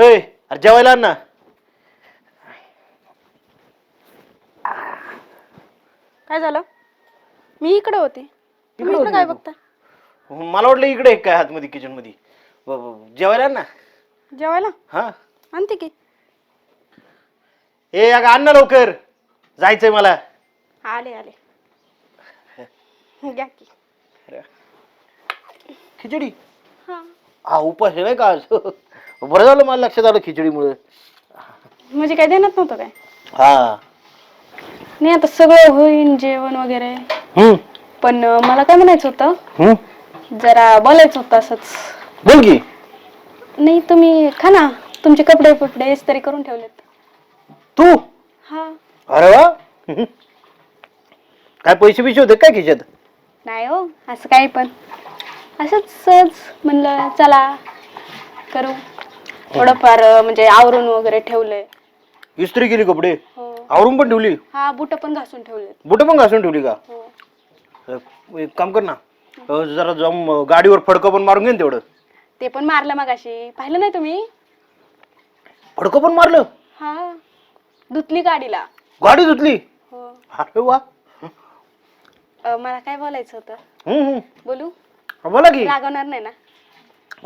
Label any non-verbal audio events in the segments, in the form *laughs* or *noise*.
ऐ अरे जेवायला आण ना. काय झालं? मी इकडे होते. तुम्ही होती इकडे काय तू? बघता? मला वाटलं इकडे आहे काय आतमध्ये किचनमध्ये. ब- ब- जेवायला आण ना. जेवायला? हा. आणते की. ए अगं आण ना लवकर. जायचंय मला. आले आले. घ्या की. खिचडी. हा. हा उपास आहे नाही का आज? बरं झालं मला लक्षात आलं खिचडीमुळे. म्हणजे काय देण्यात नव्हतं काय? हा. नाही आता सगळं होईन जेवण वगैरे. हम्म. पण अं, मला काय म्हणायचं होतं? हम्म. जरा बोलायचं होतं असंच. बोल की. नाही तुम्ही खा ना. तुमचे कपडे पपडे इस्त्री करून ठेवलेत. तू? हा. अरे वा. हम्म. काय पैसे बिशे होते काय खिशात नाही हो असं काही पण. असंच सहज म्हणलं चला करू. थोडंफार म्हणजे आवरून वगैरे ठेवलंय. इस्त्री केली कपडे? हो. आवरून पण ठेवली? हा बुट पण घासून ठेवलेत. बुट पण घासून ठेवली का? हो. अ, एक काम कर ना. अ, जरा जाऊन अ, गाडीवर फडकं पण मारून घे ना तेवढं. ते पण मारलं मगाशी. पाहिलं नाही तुम्ही? फडकं पण मारलं? हा. धुतली गाडीला. गाडी धुतली? हो. अरे वा. अं, मला काय बोलायचं होतं? हम्म, हम्म. बोलू? बोला की. रागवणार नाही ना?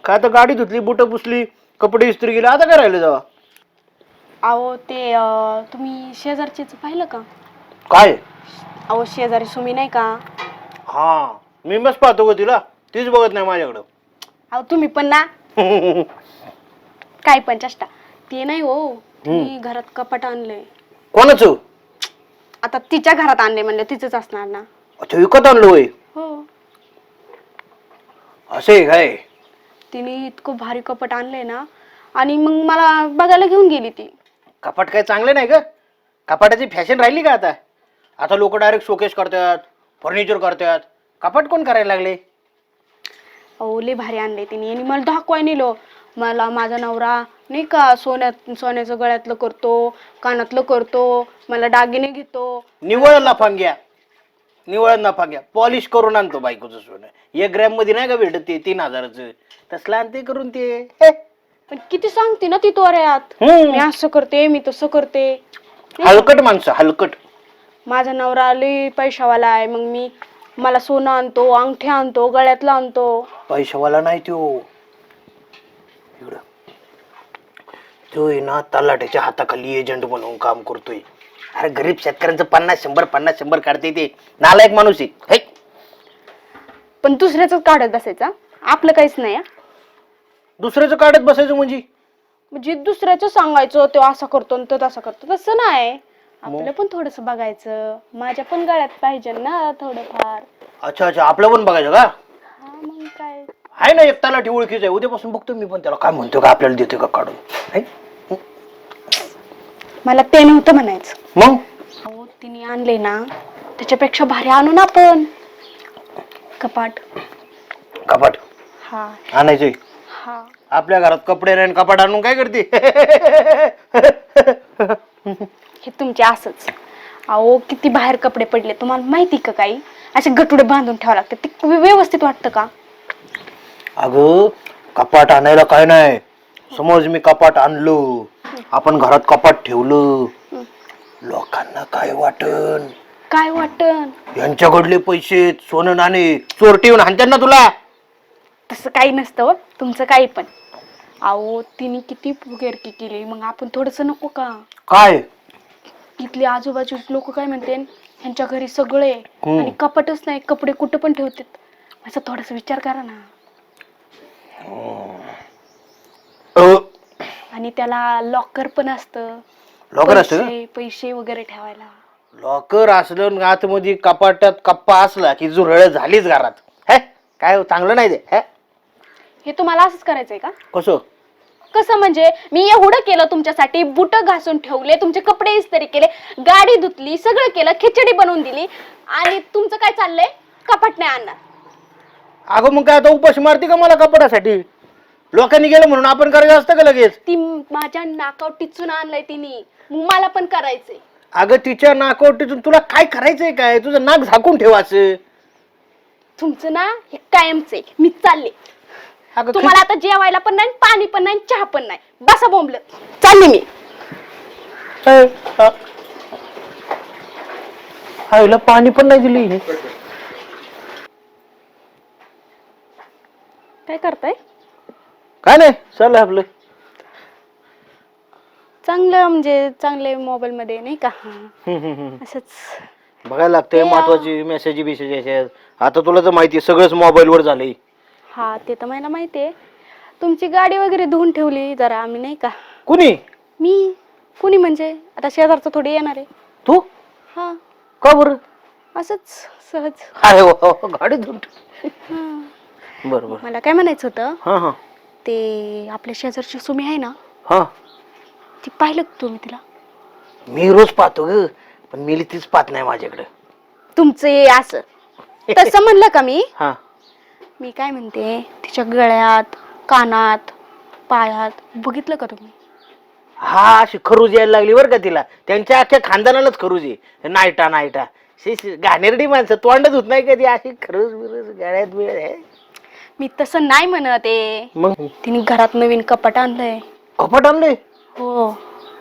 काय तर गाडी धुतली बुट पुसली? कपडे इस्त्री केली आता काय राहिले जावा अहो ते अं, तुम्ही शेजारचीच पाहिलं का? काय? अहो शेजारी सुमी नाही का? हा मी मस्त पाहतो ग तिला. तीच बघत नाही माझ्याकडं. अहो तुम्ही पण ना. काय पण चेष्टा. ते नाही हो मी घरात कपाट आणलंय. कोणाचं? आता तिच्या घरात आणले म्हणजे तिचंच असणार ना. अच्छा विकत आणलं होय? हो. असं काय? तिने इतकं भारी कपट आणलंय ना आणि मग मला बघायला घेऊन गेली ती. कपाट काय चांगलं नाही का कपाटाची फॅशन राहिली का आता? आता लोक डायरेक्ट शोकेस करतात फर्निचर करतात. कपाट कोण करायला लागले? अहो लय भारी आणले तिने. आणि मला दाखवाय नेलो मला माझा नवरा नाही का सोन्यात सोन्याचं गळ्यातलं करतो कानातलं करतो मला दागिने घेतो. निवळ नफांग्या निवळ नफांग्या पॉलिश करून आणतो बायकोचं सोनं. एक ग्रॅममध्ये नाही का भेटत ते तीन हजाराचं? तसलं आणते करून ते. हे. पण किती सांगते ना ती तोऱ्यात? हम्म. मी असं करते मी तसं करते. हलकट माणसं हलकट. माझा नवरा लय पैशावाला आहे मग मी मला सोनं आणतो अंगठी आणतो गळ्यातलं आणतो. पैशावाला नाही तो इकडं. तो आहे ना तलाट्याच्या हाताखाली एजंट म्हणून काम करतोय. अरे गरीब शेतकऱ्यांचं पन्नास शंभर पन्नास शंभर काढते ते. नालायक माणूस आहे. है? पण दुसऱ्याच काढत बसायचा आपलं काहीच नाही हा. दुसऱ्याचं काढत बसायचं म्हणजे? म्हणजे दुसऱ्याचं सांगायचं तो असं करतो तो तसं करतो. तसं नाही. आपलं पण थोडस बघायचं. माझ्या पण गळ्यात पाहिजे ना थोडंफार. अच्छा अच्छा. आपलं पण बघायचं का? हा मग काय? आहे ना एक तलाठी ओळखीच आहे. उद्यापासून बघतो मी पण त्याला. काय म्हणतो का? आपल्याला देते का काढून? है? मला ते नव्हतं म्हणायचं. मग? हो तिने आणले ना त्याच्यापेक्षा भारी आणू ना आपण. कपाट. कपाट. हा. आणायचंय. हा. आपल्या घरात कपडे नाही आणि कपाट आणून काय करते? हे तुमचे असंच. अहो किती बाहेर कपडे पडले. तुम्हाला माहिती का काही? असे गटुडे बांधून ठेवावं लागते ते व्य- व्यवस्थित वाटतं का? अगं कपाट आणायला काय नाही. समज मी कपाट आणलो. आपण घरात कपाट ठेवलं. लोकांना काय वाटन? काय वाटन? यांच्याकडले पैसे सोनं नाणे चोरटी येऊन हाणतात ना तुला? तसं काही नसतं हो, तुमचं काही पण. अहो तिने किती फुगेरकी केली. मग आपण थोडस नको का? काय? इथले आजूबाजू लोक काय म्हणते? ह्यांच्या घरी सगळे. आणि कपाटच नाही. कपडे कुठं पण ठेवतात. असं थोडासा विचार करा ना. आणि त्याला लॉकर पण असतं. लॉकर असतं का? पैसे पैसे वगैरे ठेवायला. लॉकर असलं आणि आतमध्ये कपाटात कप्पा असला की जुरळ झालीच घरात. हे काय हो, चांगलं नाही ते हे. हे तुम्हाला असंच करायचंय का? कसं? कसं म्हणजे मी एवढं केलं तुमच्यासाठी बुट घासून ठेवले तुमचे कपडे इस्त्री केले गाडी धुतली सगळं केलं खिचडी बनवून दिली आणि तुमचं काय चाललंय? कपाट नाही आणणार. अगं मग काय आता उपाशी मारते का मला कपड्यासाठी? लोकांनी गेलं म्हणून आपण करायचं असतं का लगेच? ती माझ्या नाकावर टिचून आणलंय तिने. मला पण करायचंय. अगं तिच्या नाकावटीतून तुला काय करायचंय काय? तुझं नाक झाकून ठेवायचं तुमचं ना हे कायमच आहे. मी चालले. अगं, तुम्हाला आता जेवायला पण नाही पाणी पण नाही चहा पण नाही. बसा बोंबल. चालली मी. अ. आईला पाणी पण नाही दिली हिने. काय करताय? काय नाही चाललंय आपलं. चांगलं म्हणजे चांगले मोबाईल मध्ये नाही का? हम्म, हम्म, हम्म. असंच. बघायला लागतंय ते, अ, महत्वाची मेसेज बिसेज आता तुला तर माहिती आहे, सगळंच मोबाईल वर झालंय. हा ते तर मला माहिती आहे. तुमची गाडी वगैरे धुवून ठेवली जरा आम्ही नाही का? कुणी? मी. कुणी म्हणजे? आता शेजारचं थोडी येणार आहे. तू? हा. का बरं? असंच सहज. अरे वा, वा, गाडी धुवून ठेव. बरं बरं. मला काय म्हणायचं होतं? हा हा. ते आपल्या शेजारची सुमी आहे ना? हा. ती पाहिलं का तुम्ही तिला? मी रोज पाहतो ग पण मी तीच पाहत नाही माझ्याकडे. तुमचं हे असं. तसं म्हणलं का मी? हा. मी काय म्हणते तिच्या गळ्यात कानात पायात बघितलं का तुम्ही? हा अशी खरूज यायला लागली बरं का तिला. त्यांच्या अख्ख्या खानदानालाच खरूज आहे. नायटा नायटा. शी- शी, घाणेरडी माणसं तोंड धुत नाही कधी. अशी खरूज बिरूज गळ्यात बिळ्यात आहे. मी तसं नाही म्हणत आहे. मग? तिने घरात नवीन कपाट आणलंय. कपाट आणले हो.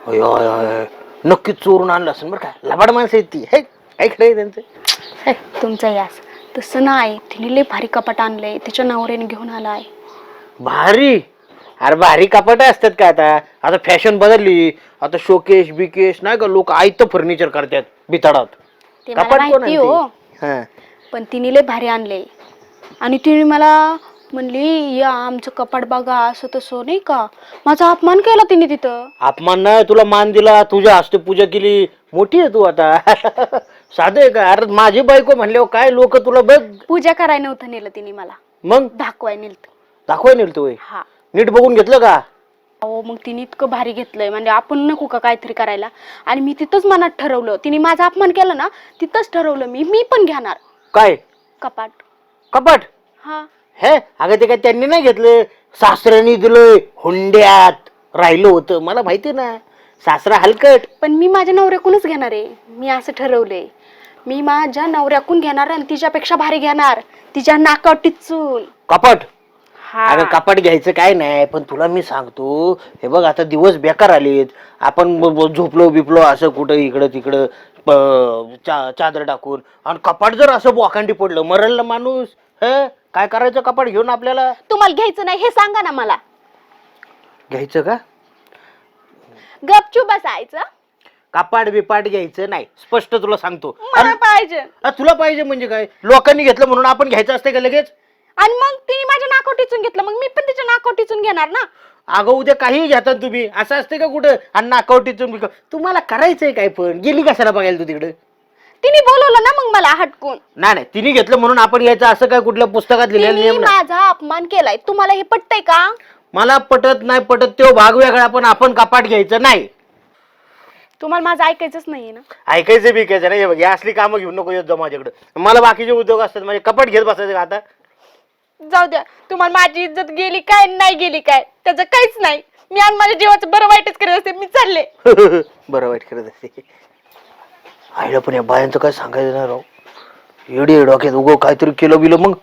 अय, अय, अय. नक्कीच चोरून आणलं असेल बरं का. लबाड माणसं आहेत ती. हे काय त्यांचं. तुमचं यास. तसं नाही. तिने लय भारी कपाट आणलंय. तिच्या नवऱ्याने घेऊन आलाय. भारी? अरे भारी कपाट असतात का आता? आता फॅशन बदलली. आता शोकेश बिकेश नाही का लोक आयतं फर्निचर करतात बिताडात ते मला माहिती हो? हा. पण तिने लय भारी आणले आणि तिने मला म्हणली या आमचं कपाट बघा असं तसं नाही का? माझा अपमान केला तिने तिथं. अपमान नाही तुला मान दिला तुझ्या हस्ते पूजा केली. मोठी आहे तू आता. *laughs* साधं आहे का? अरे माझी बायको म्हणल्यावर काय लोक तुला बघ. पूजा करायला नव्हतं नेलं तिने मला. मग? दाखवाय नेलं दाखवाय नेल तू हा. नीट बघून घेतलं का? अहो मग तिने इतकं भारी घेतलंय. म्हणजे आपण नको का काहीतरी करायला? आणि मी तिथंच मनात ठरवलं. तिने माझा अपमान केला ना तिथंच ठरवलं मी. मी पण घेणार. काय? कपाट. कपाट. हा. हे अगं ते काय त्यांनी नाही घेतलं? सासऱ्याने दिलंय हुंड्यात. राहिलं होतं. मला माहिती ना. सासरा हलकट. पण मी माझ्या नवऱ्याकूनच घेणार आहे. मी असं ठरवलंय. मी माझ्या नवऱ्याकून घेणार आणि तिच्यापेक्षा भारी घेणार. तिच्या नाकावर टिचून. कपाट. हा. अगं कपाट घ्यायचं काय नाही पण तुला मी सांगतो हे बघ आता दिवस बेकार आलेत. आपण ब- ब- झोपलो बिपलो असं कुठं इकडं तिकडं प- चा- चादर टाकून. आणि कपाट जर असं बोकांडी पडलं मरल ना माणूस. हे काय करायचं कपाट घेऊन आपल्याला? तुम्हाला घ्यायचं नाही हे सांगा ना मला. घ्यायचं का? गपचूप बसायचं. कपाट बिपाट घ्यायचं नाही स्पष्ट तुला सांगतो. मला अरे, पाहिजे. अ, तुला पाहिजे म्हणजे काय? लोकांनी घेतलं म्हणून आपण घ्यायचं असतं का लगेच? आणि मग तिने माझ्या नाकावर टिचून घेतलं मग मी पण तिच्या नाकावर टिचून घेणार ना? अगं उद्या काही घेतात तुम्ही. असं असते का कुठं? आणि नाकावटीतून तुम्हाला करायचंय काय पण? गेली कशाला बघायला तू तिकडे? तिने बोलवलं ना मग मला हटकून. नाही नाही तिने घेतलं म्हणून आपण घ्यायचं असं काय कुठल्या पुस्तकात लिहिलेलं तिने नियम नाही. माझा अपमान केलाय. तुम्हाला हे पटतंय का? मला पटत नाही पटत तो भाग वेगळा पण आपण कपाट घ्यायचं नाही. तुम्हाला माझं ऐकायचंच नाहीये ना. ऐकायचं बिकायचं नाही. हे बघ, ही असली कामं घेऊन नको येत जा माझ्याकडे. मला बाकीचे उद्योग असतात म्हणजे कपाट घेत बसायचं का आता? जाऊ द्या. तुम्हाला माझी इज्जत गेली काय नाही गेली काय? त्याचं काहीच नाही. मी आणि माझ्या जीवाचं बरं वाईटच करत असते. मी चालले. *laughs* बरं वाईट करत असते. आईला पण या बायांचं काय सांगायचं नाही राव. येडी डोक्यात उगो काहीतरी केलं बिलं मग.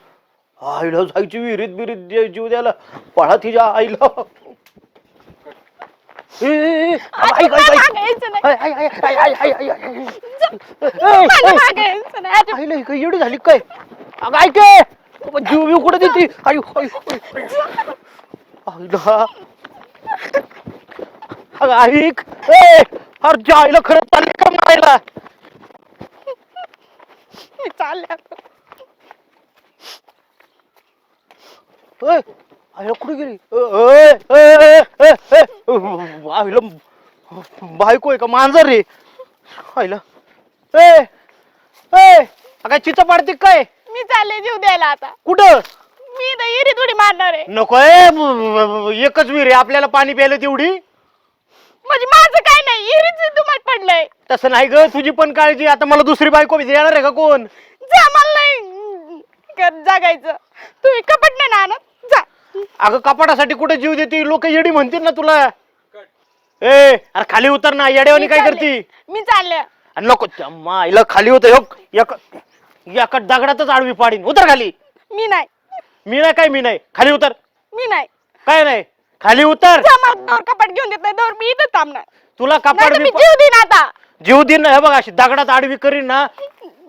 आईला जायची विहिरीत बिरीत जीव द्यायला पळा तिच्या आईला. येडी झाली काय? अगं ऐक जीव बिव कुठे देते? आई आई, आई. आईला. अगं ऐक. अरे आईला खरंच चालले का मारायला? मी चालले आता. ए, आईला कुठे गेली? आईला बायको आहे का? मांजर रे आईला. ए ए काय चिचा पाडते काय? मी चालले जीव द्यायला आता. कुठं? मी तर थोडी मारणार आहे. नको एकच विहीर आहे. आपल्याला पाणी प्यायला तेवढी? म्हणजे माझं काय नाही? इरीच तुम्हाला पडलंय. तसं नाही ग तुझी पण काळजी. आता मला दुसरी बायको येणार आहे का कोण? जा मला नाही कर- जागायचं. तुम्ही कपट नाही ना आणत? जा. अगं कपाटासाठी कुठे जीव देते? लोक येडी म्हणतील ना तुला. ए अरे खाली उतर ना येड्यावानी काय. करती? मी चालले. आणि नको त्या माईला खाली होत एक दगडातच आडवी पाडीन. उतर खाली. मी नाही. मी नाही काय मी नाही? खाली उतर. मी नाही. काय नाही? खाली उतर. जा मला दोर कपाट घेऊन देत नाही दोर मी इथं थांबणार. तुला नाही कपाट तर मी जीव देईन आता. जीव दिन हे बघ अशी दगडात आडवी करीन ना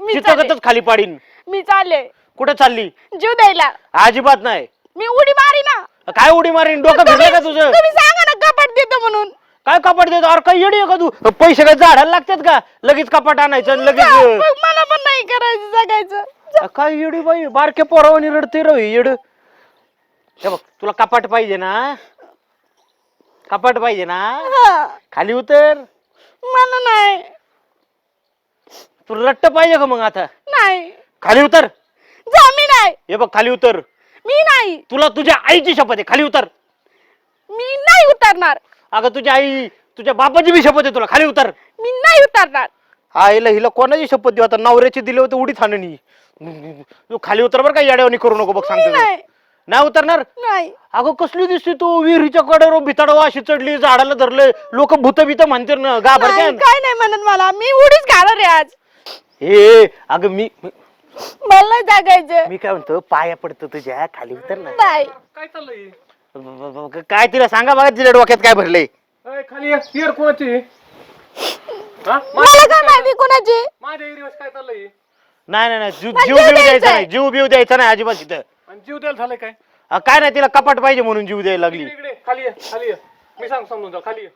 मी चालले. चितकतच खाली पाडीन. मी चालले. कुठे चालली? जीव द्यायला. अजिबात नाही. मी उडी मारी ना. काय उडी मारीन? डोकं फिरलं का तुझं? तुम्ही सांगा ना कपाट देतो म्हणून. काय कपाट देतो? अरे काय येडी आहे का तू? पैसे काय झाडायला लागतात का? लगेच कपाट आणायचं आणि लगेच जा, अं, मग मला पण नाही करायचं जगायचं. जा. काय येडी बाई? बारक्या पोरावानी रडते रवी येड. हे बघ तुला कपाट पाहिजे ना? कपाट पाहिजे ना? हा, खाली उतर. मला नाही. तुला लट्ट पाहिजे का मग आता? नाही. खाली उतर. जा मी नाही. हे बघ खाली उतर. मी नाही. तुला तुझ्या आईची शपथ आहे खाली उतर. मी नाही उतरणार. अगं तुझ्या आई तुझ्या बापाची बी शपथ आहे तुला खाली उतर. मी नाही उतरणार. आईला हिला कोणाची शपथ देऊ? आता नवऱ्याची दिली होती उडी थाणणी तू खाली उतर बरं का येड्यावानी करू नको बघ मी सांगतो नाही. नाही उतरणार? नाही. अगं कसली दिसते तू विहिरीच्या कडेवर भिताडव अशी चढली झाडाला धरले लोक भूत भीत म्हणते ना घाबरते नाही, काय नाही म्हणत मला मी उडीच घालणार आहे आज. हे अगं मी मी- मला जागायचं. मी काय म्हणतो पाया पडतो तुझ्या खाली उतर ना. नाही काय चाललंय? ब- ब- ब- काय तिला सांगा बघा तिला डोक्यात काय भरलंय. अय, खाली. हिअर कोणाची? हा? मला काय माहिती कोणाची? माझ्या एरियावर काय चाललंय? नाही नाही नाही जीव जीव बिव द्यायचा द्यायचा नाही जीव बिव द्यायचा नाही अजिबात तिथं आणि जीव द्यायला झालंय काय? अ, काय नाही तिला कपाट पाहिजे म्हणून जीव द्यायला लागली. इकडे इकडे खाली ये खाली ये. मी सांग समजून जा खाली ये.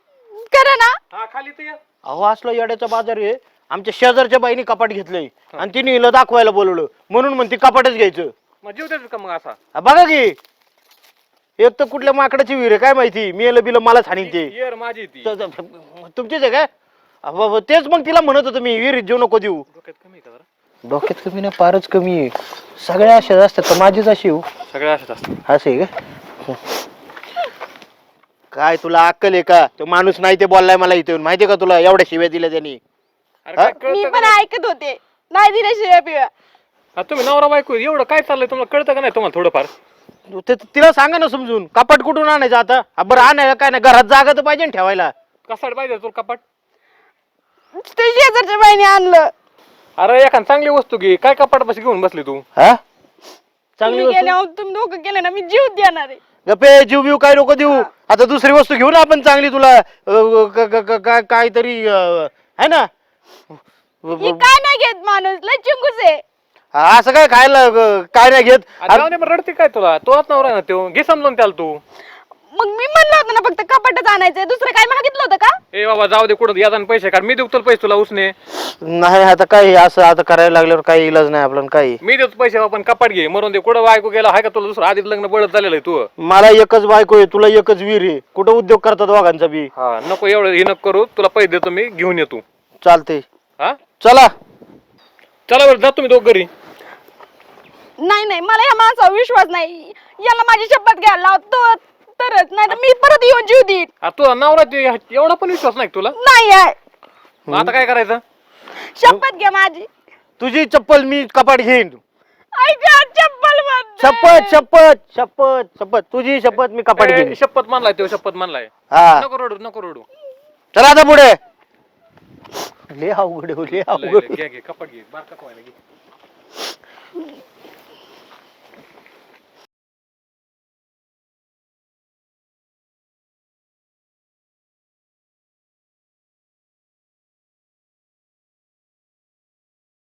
करा ना. हा खाली तर ये. अहो असलं येड्याचा बाजार आहे. आमच्या शेजारच्या बाईने कपाट घेतलंय. आणि तिने हिला दाखवायला बोलवलं. म्हणून म्हणते कपाटच घ्यायचं. मग जीव द्यायचं का मग असा? बघा की. एक तर कुठल्या माकडाची विहीर आहे काय माहिती? मी बिल मलाच हानी ते. इयर माझी ती. त- त- तुमचीच आहे काय अ, ब- ब- तेच मग तिला म्हणत होतो मी विहिरीत जीव नको देऊ. डोक्यात कमी आहे का जरा? डोक्यात कमी नाही फारच कमी आहे. सगळ्या अशाच असतात तर माझीच अशी हो. सगळ्या अशाच असतात. असे आहे का? काय तुला अक्कल आहे का? तो माणूस नाही ते बोललाय मला इथे येऊन माहितीये का तुला? एवढ्या शिव्या दिल्या त्यांनी. अरे काय मी पण नाही? ऐकत होते. नाही दिले शिव्या पिव्या हा, तुम्ही नवरा बायको एवढं काय चाललंय तुम्हाला? कळतं का नाही तुम्हाला थोडंफार? ते तिला सांगा ना समजून. कपाट कुठून आणायचं आता? हा, बरं आणायला काय नाही घरात जागा तर पाहिजे ना ठेवायला. कसाड पाहिजे तुला कपाट? ते शेजारच्या बाईने आणलं. अरे एखाद चांगली वस्तू घे. काय कपाट बस घेऊन बसली तू? हा? चांगली तुम्ही गेले वस्तू आहो, तुम्ही दोघं गेले ना मी जीव देणार आहे. गप्पे जीव बिव काय नको देऊ? आता दुसरी वस्तू घेऊ ना आपण चांगली तुला अ, क- क- क- काय- काहीतरी अ, है ना? ही काय नाही घेत माणूस? लय चिंगूस आहे. हा, असं काय खायला अ, काय नाही घेत? अरे जाऊ दे, मग रडते काय तुला? तोच नवरा आहे ना तो घे समजून त्याला तू. मग मी म्हणलं होतं ना फक्त कपाटच आणायचंय. दुसरं काय मागितलं होतं का? ए बाबा जाऊ दे कुठं यादा पैसे काढ. मी देऊ तुला पैसे तुला उसने. नाही आता काय असं आता करायला लागल्यावर काही इलाज नाही आपल्याला काही. मी देतो पैसे आपण कपाट घे. मरून दे. कुठं बायको गेला हाय का तुला दुसरं? आधीच लग्न बळत झालेलं आहे तू. मला एकच बायको आहे तुला एकच वीर आहे. कुठं उद्योग करतात दोघांचा बी? हा नको एवढं हे नको करू. तुला पैसे देतो मी घेऊन येतो चालते हा? चला. चला बरं जा तुम्ही दोघ घरी. नाही नाही मला या माणसावर विश्वास नाही. याला माझी शपथ घ्यायला लावतो तरच नाही तर मी परत येऊन जीव देईन. तुला नवरा ते- एवढा पण विश्वास नाही का तुला? नाही आहे. मग आता काय करायचं? शपथ घ्या माझी. तुझी चप्पल मी कपाट घेईन. ऐका चप्पल बंद शपथ शपथ शपथ शपथ. तुझी शपथ मी कपाट ए, घेईन. शपथ मानलाय तो शपथ मानलाय. हा. नको रडू नको रडू. चला आता पुढे. लय अवघड आहे, हो, लय अवघड. आहे. घे घे कपाट घे. बारका पोहायला